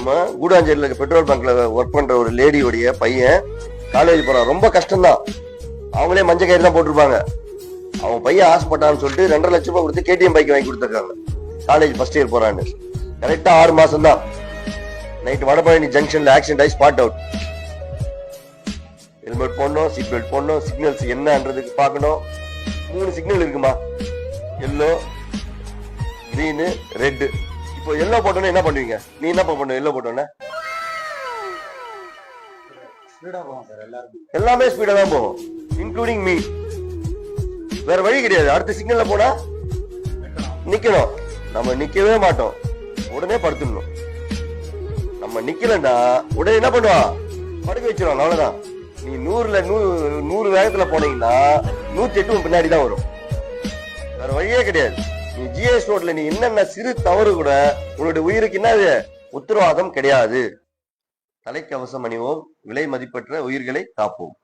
நம்ம கூடாஞ்சேரியில் petrol பங்க்ல work பண்ற ஒரு லேடியோடைய பையன் காலேஜ் போறான். ரொம்ப கஷ்டம்தான். அவங்களே மஞ்சள் கயிறு தான் போட்டிருப்பாங்க. அவன் பையன் ஆசைப்பட்டான்னு சொல்லிட்டு ரெண்டரை லட்சம் ரூபாய் கொடுத்து கேடிஎம் பைக் வாங்கி கொடுத்துருக்காங்க. காலேஜ் ஃபர்ஸ்ட் இயர் போறான்னு. கரெக்டா ஆறு மாசம் தான் நைட் வடபழனி ஜங்ஷன்ல ஆக்சிடென்ட் ஆகி ஸ்பாட் அவுட் ஹெல்மெட் போடணும் சீட் பெல்ட் போடணும் சிக்னல்ஸ் என்னன்றதுக்கு பார்க்கணும். மூணு சிக்னல் இருக்குமா? எல்லோ கிரீனு ரெட்டு இப்போ எல்லோ போட்டோன்னே என்ன பண்ணுவீங்க? நீ என்ன பண்ணுவ எல்லோ போட்டோன்னே எல்லாமே ஸ்பீடா தான் போகும் இன்க்ளூடிங் மீ வேற வழி கிடையாது. அடுத்த சிக்னல்ல போனா நிக்கணும். நம்ம நிக்கவே மாட்டோம். உடனே படுத்துடணும். நம்ம நிக்கலன்னா உடனே என்ன பண்ணுவான் படுக்க வச்சிருவாங்க அவ்வளவுதான். நீ நூறுல நூறு நூறு வேகத்துல போனீங்கன்னா நூத்தி எட்டு பின்னாடி தான் வரும். வேற வழியே கிடையாது. நீ ஜிஎஸ் ரோட்ல நீ என்னென்ன சிறு தவறு கூட உன்னுடைய உயிருக்கு என்ன உத்தரவாதம் கிடையாது. தலைக்கவசம் அணிவோம். விலை மதிப்பற்ற உயிர்களை காப்போம்.